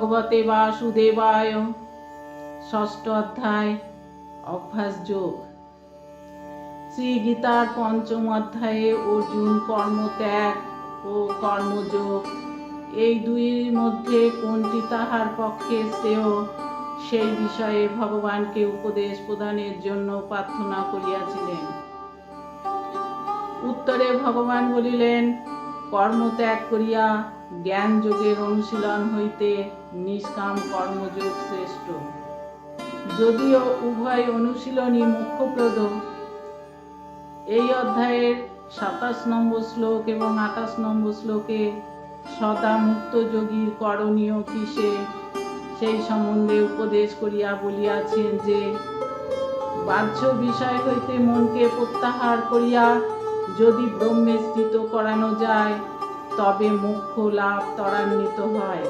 ভগবতে বাসুদেবায়। ষষ্ঠ অধ্যায়, অভ্যাস যোগ। শ্রী গীতার পঞ্চম অধ্যায়ে অর্জুন কর্মত্যাগ ও কর্মযোগ। এই দুইয়ের মধ্যে কোনটি তাহার পক্ষে শ্রেয়, সেই বিষয়ে ভগবানকে উপদেশ প্রদানের জন্য প্রার্থনা করিয়াছিলেন। উত্তরে ভগবান বলিলেন কর্মত্যাগ করিয়া জ্ঞান যোগের অনুশীলন হইতে নিষ্কাম কর্মযোগ শ্রেষ্ঠ। যদিও উভয় অনুশীলনই মুখ্যপ্রদ, এই অধ্যায়ের সাতাশ নম্বর শ্লোক এবং আঠাশ নম্বর শ্লোকে সদা মুক্ত যোগীর করণীয় কিসে সেই সম্বন্ধে উপদেশ করিয়া বলিয়াছেন যে, বাহ্য বিষয় হইতে মনকে প্রত্যাহার করিয়া যদি ব্রহ্মে স্থিত করানো যায়, তবে মোক্ষ লাভ ত্বরান্বিত হয়।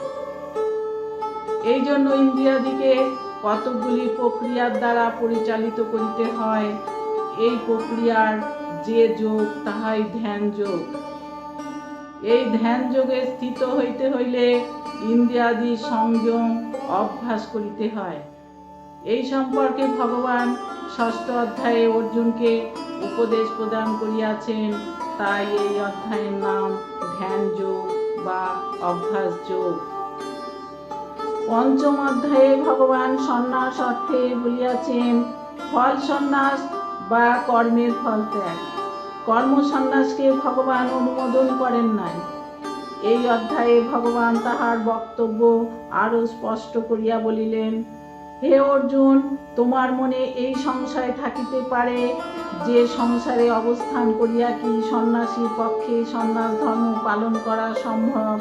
এই জন্য ইন্দ্রিয়াদিকে কতকগুলি প্রক্রিয়ার দ্বারা পরিচালিত করিতে হয়। এই প্রক্রিয়ার যে যোগ, তাহাই ধ্যান যোগ। এই ধ্যান যোগে স্থিত হইতে হইলে ইন্দ্রিয়াদি সংযম অভ্যাস করিতে হয়। এই সম্পর্কে ভগবান ষষ্ঠ অধ্যায়ে অর্জুনকে উপদেশ প্রদান করিয়াছেন, তাই এই অধ্যায়ের নাম ধ্যান যোগ বা অভ্যাস যোগ। পঞ্চম অধ্যায়ে ভগবান সন্ন্যাস অর্থে বলিয়াছেন, ফল সন্ন্যাস বা কর্মের ফল ত্যাগ। কর্ম সন্ন্যাসকে ভগবান অনুমোদন করেন নাই। এই অধ্যায়ে ভগবান তাহার বক্তব্য আরও স্পষ্ট করিয়া বলিলেন, হে অর্জুন, তোমার মনে এই সংশয় থাকিতে পারে? যে সংসারে অবস্থান করিয়া কি সন্ন্যাসীর পক্ষে সন্ন্যাস ধর্ম পালন করা সম্ভব?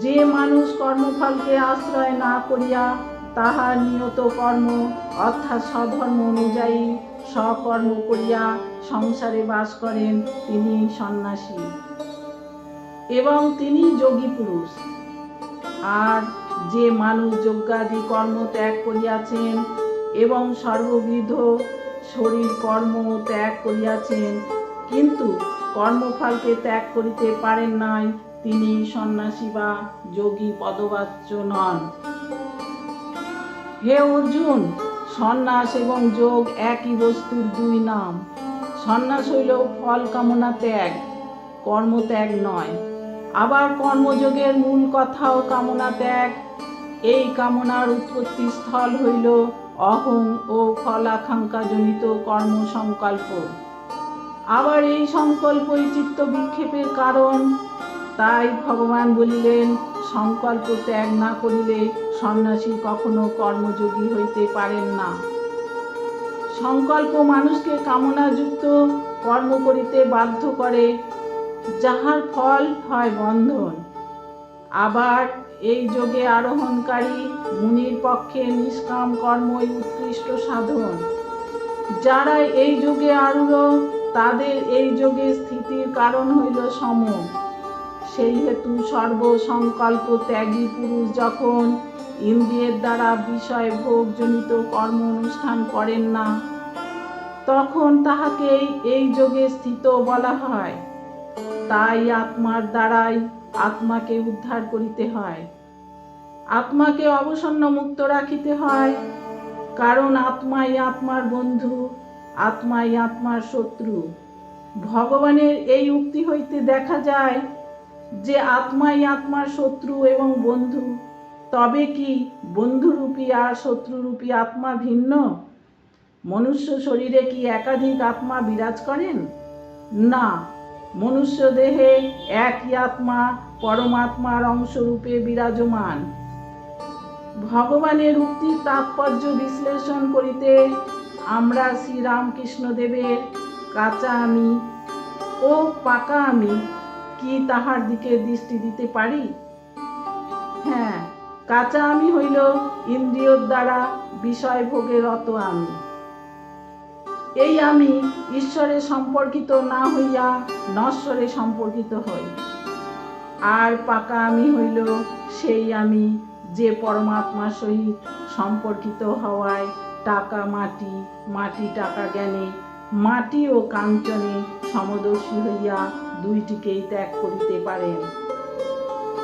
যে মানুষ কর্মফলকে আশ্রয় না করিয়া তাহার নিয়ত কর্ম, অর্থাৎ স্বধর্ম অনুযায়ী স্বকর্ম করিয়া সংসারে বাস করেন, তিনি সন্ন্যাসী। এবং তিনি যোগী পুরুষ। আর যে মানুষ যজ্ঞাদি কর্ম ত্যাগ করিয়াছেন এবং সর্ববিধ শরীর কর্ম ত্যাগ করিয়াছেন, কিন্তু কর্মফলকে ত্যাগ করিতে পারেন নাই, তিনি সন্ন্যাসী বা যোগী পদবাচ্য নন। হে অর্জুন, সন্ন্যাস এবং যোগ একই বস্তুর দুই নাম। সন্ন্যাস হইল ফল কামনা ত্যাগ কর্মত্যাগ নয়। আবার কর্মযোগের মূল কথাও কামনা ত্যাগ। এই কামনার উৎপত্তি স্থল হইল অহং ও ফলাকাঙ্ক্ষাজনিত কর্ম সংকল্প আবার এই সংকল্পই চিত্ত বিক্ষেপের কারণ। তাই ভগবান বলিলেন, সংকল্প ত্যাগ না করিলে সন্ন্যাসী কখনো কর্মযোগী হইতে পারেন না। সংকল্প মানুষকে কামনাযুক্ত কর্ম করিতে বাধ্য করে, যাহার ফল হয় বন্ধন। আবার এই যোগে আরোহণকারী মুনির পক্ষে নিষ্কাম কর্মই উৎকৃষ্ট সাধন। যারা এই যোগে আরূঢ়, তাদের এই যোগে স্থিতির কারণ হইল সম। সেই হেতু সর্বসংকল্প ত্যাগী পুরুষ যখন ইন্দ্রিয়ের দ্বারা বিষয় ভোগজনিত কর্ম অনুষ্ঠান করেন না, তখন তাহাকেই এই যোগে স্থিত বলা হয়। তাই আত্মার দ্বারাই আত্মাকে উদ্ধার করিতে হয়। আত্মাকে অবসন্ন মুক্ত রাখিতে হয়। কারণ আত্মাই আত্মার বন্ধু, আত্মাই আত্মার শত্রু। ভগবানের এই উক্তি হইতে দেখা যায় যে আত্মাই আত্মার শত্রু এবং বন্ধু। তবে কি বন্ধুরূপী আর শত্রুরূপী আত্মা ভিন্ন? মনুষ্য শরীরে কি একাধিক আত্মা বিরাজ করেন? না। মনুষ্য দেহে একই আত্মা পরমাত্মার অংশরূপে বিরাজমান। ভগবানের উক্তির তাৎপর্য বিশ্লেষণ করিতে আমরা শ্রীরামকৃষ্ণ দেবের কাঁচা আমি ও পাকা আমি কি তাহার দিকে দৃষ্টি দিতে পারি? হ্যাঁ কাঁচা আমি হইল ইন্দ্রিয়র দ্বারা বিষয় ভোগের অত আমি। এই আমি ঈশ্বরে সম্পর্কিত না হইয়া নশ্বরে সম্পর্কিত হই। আর পাকা আমি হইল সেই আমি যে পরমাত্মার সহিত সম্পর্কিত হওয়ায় টাকা, মাটি মাটি, টাকা জ্ঞানে, মাটি ও কাঞ্চনে সমদর্শী হইয়া দুইটিকেই ত্যাগ করিতে পারেন।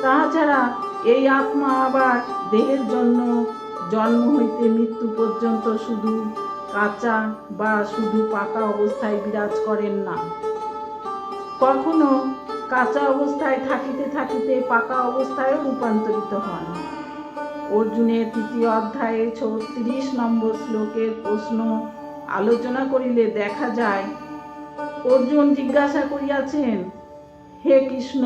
তাছাড়া এই আত্মা আবার দেহের জন্য জন্ম হইতে মৃত্যু পর্যন্ত শুধু কাঁচা বা শুধু পাকা অবস্থায় বিরাজ করেন না। কখনো কাঁচা অবস্থায় থাকিতে থাকিতে পাকা অবস্থায় রূপান্তরিত হন। অর্জুনের তৃতীয় অধ্যায়ে ছত্রিশ নম্বর শ্লোকের প্রশ্ন আলোচনা করিলে দেখা যায়, অর্জুন জিজ্ঞাসা করিয়াছেন, হে কৃষ্ণ,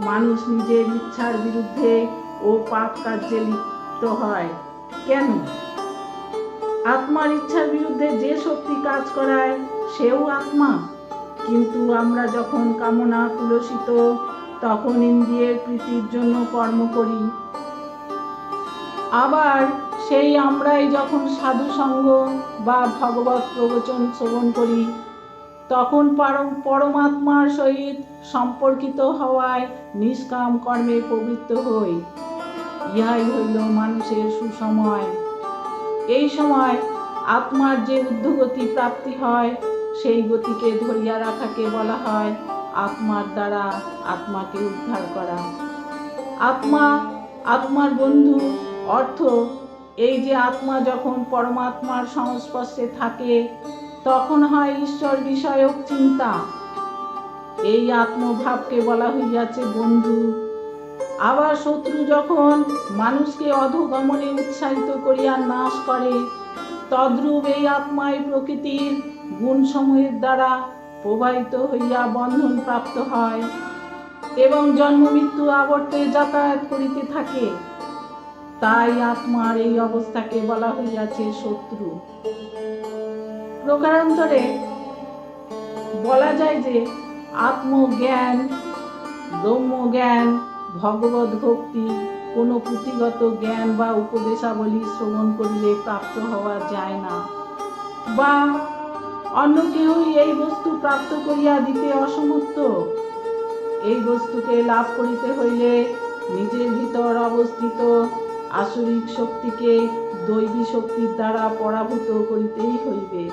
মানুষ নিজের ইচ্ছার বিরুদ্ধে ও পাপ কার্যে লিপ্ত হয় কেন? আত্মার ইচ্ছার বিরুদ্ধে যে শক্তি কাজ করায়, সেও আত্মা। কিন্তু আমরা যখন কামনা কুলসিত তখন ইন্দ্রিয়ের প্রীতির জন্য কর্ম করি। আবার সেই আমরাই যখন সাধু সঙ্গ বা ভগবত প্রবচন শ্রবণ করি, তখন পরম পরমাত্মার সহিত সম্পর্কিত হওয়ায় নিষ্কাম কর্মে পবিত্র হই। ইহাই হইল মানুষের সুসময়। এই সময় আত্মার যে ঊর্ধ্বগতি প্রাপ্তি হয়, সেই গতিকে ধরিয়া রাখাকে বলা হয় আত্মার দ্বারা আত্মাকে উদ্ধার করা। আত্মা, আত্মার বন্ধু, অর্থ, এই যে আত্মা যখন পরমাত্মার সংস্পর্শে থাকে, তখন হয় ঈশ্বর বিষয়ক চিন্তা। এই আত্মভাবকে বলা হইয়াছে বন্ধু। আবার শত্রু যখন মানুষকে অধগমনে উৎসাহিত করিয়া নাশ করে, তদ্রূপ এই আত্মায় প্রকৃতির গুণসমূহের দ্বারা প্রবাহিত হইয়া বন্ধন প্রাপ্ত হয় এবং জন্ম মৃত্যু আবর্তে যাতায়াত করিতে থাকে। তাই আত্মার এই অবস্থাকে বলা হইয়াছে শত্রু। প্রকারান্তরে বলা যায় যে আত্মজ্ঞান, ব্রহ্মজ্ঞান ভগবত ভক্তি, কোনো পুঁথিগত জ্ঞান বা উপদেশাবলী শ্রবণ করিলে প্রাপ্ত হওয়া যায় না। বা অন্য কেউই এই বস্তু প্রাপ্ত করিয়া দিতে অসমর্থ। এই বস্তুকে লাভ করিতে হইলে নিজের ভিতর অবস্থিত আসরিক শক্তিকে দৈবী শক্তির দ্বারা পরাভূত করিতেই হইবে।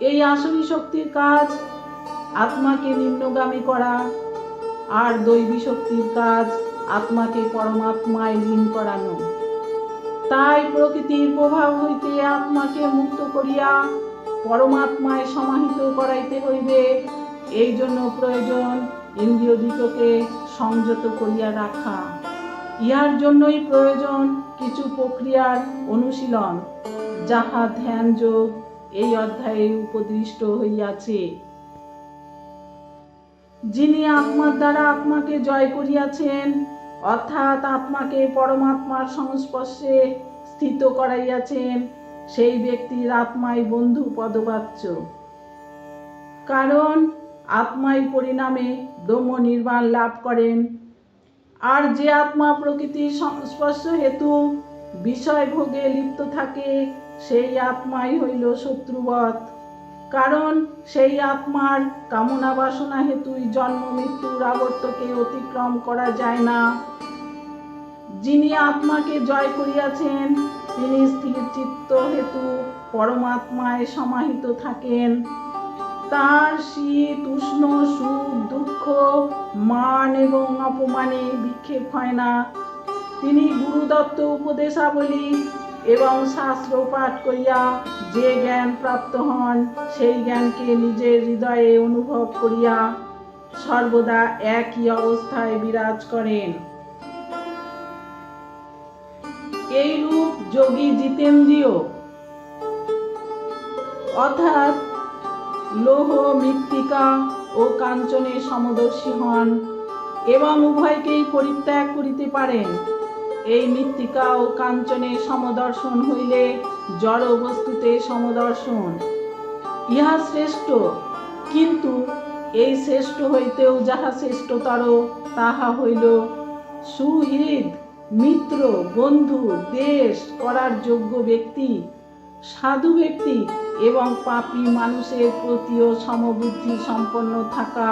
এই আসরি শক্তির কাজ আত্মাকে নিম্নগামী করা আর দৈবী শক্তির কাজ আত্মাকে পরমাত্মায় লীন করানো। তাই প্রকৃতির প্রভাব হইতে আত্মাকে মুক্ত করিয়া পরমাত্মায় সমাহিত করাইতে হইবে। এই জন্য প্রয়োজন ইন্দ্রিয় দিগকে সংযত করিয়া রাখা। ইহার জন্যই প্রয়োজন কিছু প্রক্রিয়ার অনুশীলন, যাহা ধ্যান যোগ এই অধ্যায়ে উপদৃষ্ট হইয়াছে। যিনি আত্মার দ্বারা আত্মাকে জয় করিয়াছেন, অর্থাৎ আত্মাকে পরমাত্মার সংস্পর্শে স্থিত করাইয়াছেন, সেই ব্যক্তির আত্মাই বন্ধু পদবাচ্য কারণ আত্মাই পরিণামে ব্রহ্ম নির্বাণ লাভ করেন। আর যে আত্মা প্রকৃতির সংস্পর্শ হেতু বিষয় ভোগে লিপ্ত থাকে, সেই আত্মাই হইল শত্রুবৎ। কারণ সেই আত্মার কামনা বাসনা হেতুই জন্ম, মৃত্যুর আবর্তকে অতিক্রম করা যায় না। যিনি আত্মাকে জয় করিয়াছেন, তিনি স্থির চিত্ত হেতু পরমাত্মায় সমাহিত থাকেন। তার শীত, উষ্ণ, সুখ, দুঃখ, মান এবং অপমানে বিক্ষেপ হয় না। তিনি গুরুদত্ত উপদেশাবলী এবং শাস্ত্র পাঠ করিয়া যে জ্ঞান প্রাপ্ত হন, সেই জ্ঞানকে নিজের হৃদয়ে অনুভব করিয়া সর্বদা একই অবস্থায় বিরাজ করেন। এই রূপ যোগী জিতেন্দ্রীয়, অর্থাৎ লৌহ, মৃত্তিকা ও কাঞ্চনে সমদর্শী হন এবং উভয়কেই পরিত্যাগ করিতে পারেন। এই মৃত্তিকা ও কাঞ্চনে সমদর্শন হইলে জড় বস্তুতে সমদর্শন। ইহা শ্রেষ্ঠ, কিন্তু এই শ্রেষ্ঠ হইতেও যাহা শ্রেষ্ঠতর, তাহা হইল সুহৃদ, মিত্র, বন্ধু, দেশ, করার যোগ্য ব্যক্তি, সাধু ব্যক্তি এবং পাপী মানুষের প্রতিও সমবুদ্ধি সম্পন্ন থাকা।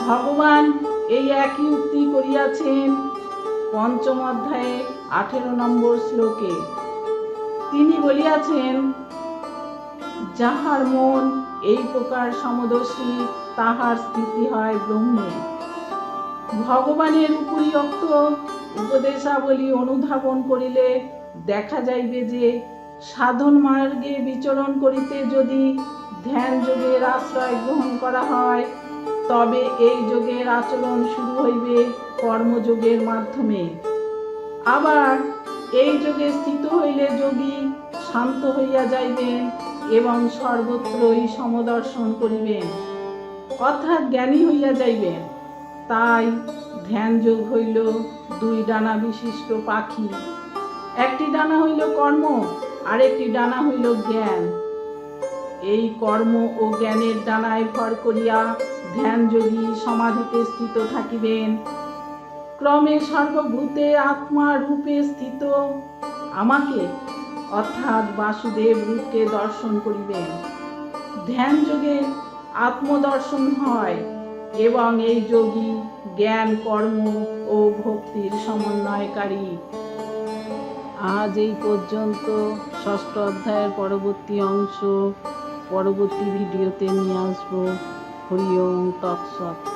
ভগবান এই একই উক্তি করিয়াছেন পঞ্চম অধ্যায়ে আঠেরো নম্বর শ্লোকে। তিনি বলিয়াছেন, যাহার মন এই প্রকার সমদর্শী, তাহার স্থিতি হয় ব্রহ্মে। ভগবানের উপরিয়ক্ত উপদেশাবলী অনুধাবন করিলে দেখা যাইবে যে, সাধন মার্গে বিচরণ করিতে যদি ধ্যান যোগের আশ্রয় গ্রহণ করা হয় তবে এই যোগের আচরণ শুরু হইবে কর্মযোগের মাধ্যমে। আবার এই যোগে স্থিত হইলে যোগী শান্ত হইয়া যাইবেন এবং সর্বত্রই সমদর্শন করিবেন। অর্থাৎ জ্ঞানী হইয়া যাইবেন। তাই ধ্যান যোগ হইল দুই ডানা বিশিষ্ট পাখি। একটি ডানা হইল কর্ম, আরেকটি ডানা হইল জ্ঞান। এই কর্ম ও জ্ঞানের ডানায় ভর করিয়া ধ্যান যোগী সমাধিতে স্থিত থাকিবেন। ক্রমে সর্বভূতে আত্মা রূপে স্থিত। আমাকে, অর্থাৎ বাসুদেব রূপকে দর্শন করিবেন। ধ্যান যোগে আত্মদর্শন হয় এবং এই যোগী জ্ঞান, কর্ম ও ভক্তির সমন্বয়কারী। আজ এই পর্যন্ত ষষ্ঠ অধ্যায়ের পরবর্তী অংশ, পরবর্তী ভিডিওতে নিয়ে আসব। Huli yung top shop.